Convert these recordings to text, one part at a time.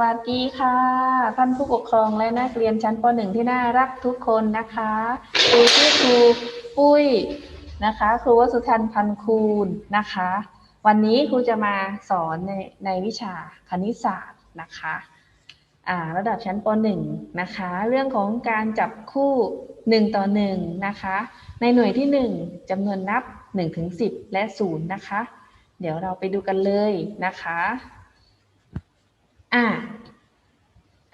วัสดีค่ะ ท่านผู้ปกครองและนักเรียนชั้นป .1 ที่น่ารักทุกคนนะคะครูชื่อครูปุ้ยนะคะครูวสุทันพันคูณนะคะ วันนี้ครูจะมาสอนในในวิชาคณิตศาสตร์นะคะอ่าระดับชั้นป .1 นะคะ เรื่องของการจับคู่ 1 ต่อ 1 นะคะ ในหน่วยที่ 1จำนวนนับ1ถึง10 และ 0 นะคะ เดี๋ยวเราไปดูกันเลยนะคะ อะ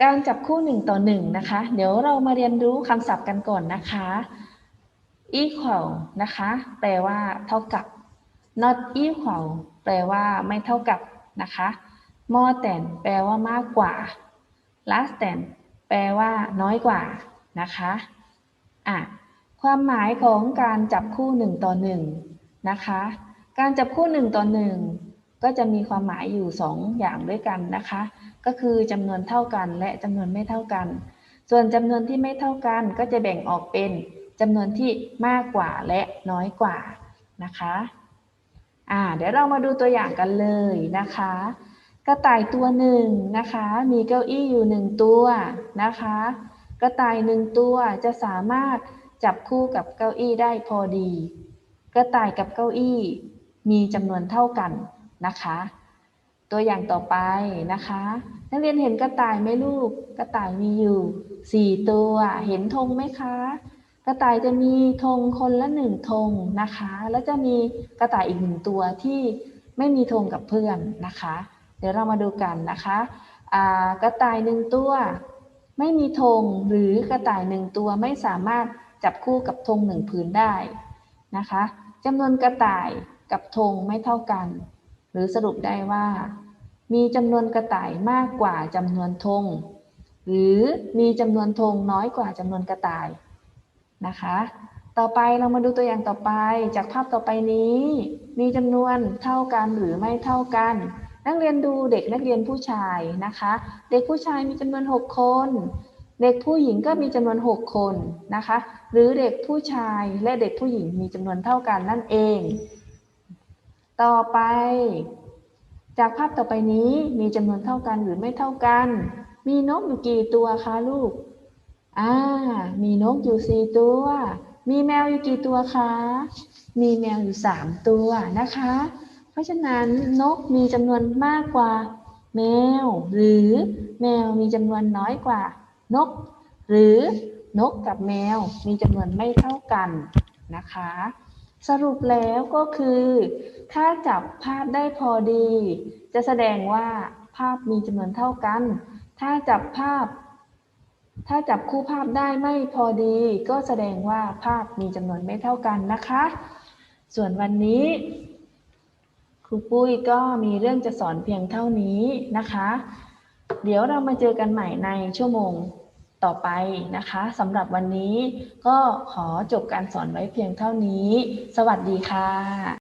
การจับคู่หนึ่งต่อหนึ่งนะคะ เดี๋ยวเรามาเรียนรู้คำศัพท์กันก่อนนะคะ equal นะคะ แปลว่าเท่ากับ not equal แปลว่าไม่เท่ากับนะคะ more than แปลว่ามากกว่า less than แปลว่าน้อยกว่านะคะอะความหมายของการจับคู่หนึ่งต่อหนึ่งนะคะ การจับคู่หนึ่งต่อหนึ่ง ก็จะมีความหมายอยู่สองอย่างด้วยกันนะคะ ก็คือจำนวนเท่ากันและจำนวนไม่เท่ากัน ส่วนจำนวนที่ไม่เท่ากันก็จะแบ่งออกเป็นจำนวนที่มากกว่าและน้อยกว่านะคะอ่าเดี๋ยวเรามาดูตัวอย่างกันเลยนะคะ กระต่ายตัวหนึ่งนะคะ มีเก้าอี้อยู่หนึ่งตัวนะคะ กระต่ายหนึ่งตัวจะสามารถจับคู่กับเก้าอี้ได้พอดี กระต่ายกับเก้าอี้มีจำนวนเท่ากัน นะคะ ตัวอย่างต่อไปนะคะ นักเรียนเห็นกระต่ายไหมลูก กระต่ายมีอยู่ 4 ตัว เห็นธงไหมคะ กระต่ายจะมีธงคนละหนึ่งธงนะคะ แล้วจะมีกระต่ายอีกหนึ่งตัวที่ไม่มีธงกับเพื่อนนะคะ เดี๋ยวเรามาดูกันนะคะกระต่ายหนึ่งตัวไม่มีธงหรือกระต่ายหนึ่งตัวไม่สามารถจับคู่กับธงหนึ่งผืนได้นะคะจำนวนกระต่ายกับธงไม่เท่ากัน หรือสรุปได้ว่า มีจำนวนกระต่ายมากกว่าจำนวนธงหรือมีจำนวนธงน้อยกว่าจำนวนกระต่ายนะคะ ต่อไปเรามาดูตัวอย่างต่อไป จากภาพต่อไปนี้ มีจำนวนเท่ากันหรือไม่เท่ากัน นักเรียนดูเด็กนักเรียนผู้ชายนะคะ เด็กผู้ชายมีจำนวน 6 คน เด็กผู้หญิงก็มีจำนวน 6 คนนะคะ หรือเด็กผู้ชายและเด็กผู้หญิงมีจำนวนเท่ากันนั่นเอง ต่อไป จากภาพต่อไปนี้มีจำนวนเท่ากันหรือไม่เท่ากัน มีนกอยู่กี่ตัวคะลูก อ่า มีนกอยู่สี่ตัว มีแมวอยู่กี่ตัวคะ มีแมวอยู่สามตัวนะคะ เพราะฉะนั้นนกมีจำนวนมากกว่า แมว หรือแมวมีจำนวนน้อยกว่า นก หรือนกกับแมวมีจำนวนไม่เท่ากันนะคะ สรุปแล้วก็คือ ถ้าจับภาพได้พอดี จะแสดงว่าภาพมีจำนวนเท่ากัน ถ้าจับภาพ ถ้าจับคู่ภาพได้ไม่พอดี ก็แสดงว่าภาพมีจำนวนไม่เท่ากันนะคะ ส่วนวันนี้ ครูปุ้ยก็มีเรื่องจะสอนเพียงเท่านี้นะคะ เดี๋ยวเรามาเจอกันใหม่ในชั่วโมง ต่อไปนะคะสำหรับวันนี้ก็ขอจบการสอนไว้เพียงเท่านี้ สวัสดีค่ะ